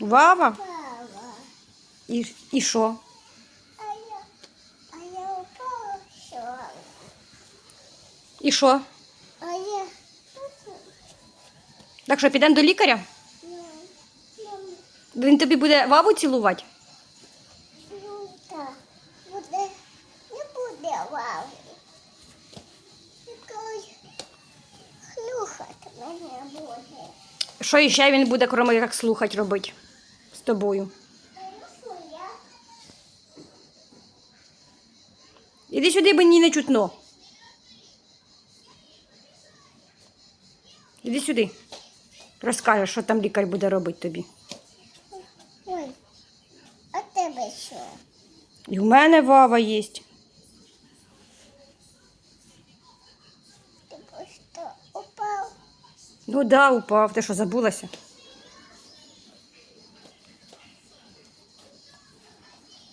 Вава? І, і що? І що? Так що, підемо до лікаря? ну, Він тобі буде ваву цілувати? ну, так, буде, не буде лави. Якось хлюхати мене буде. Що іще він буде, крім як слухати робити тобою? Іди сюди, мені не чутно. Іди сюди. Розкажеш, що там лікар буде робити тобі. Ой, а тебе що? І в мене вава є. Ти просто упав. Ну да, упав. Ти що, забулася?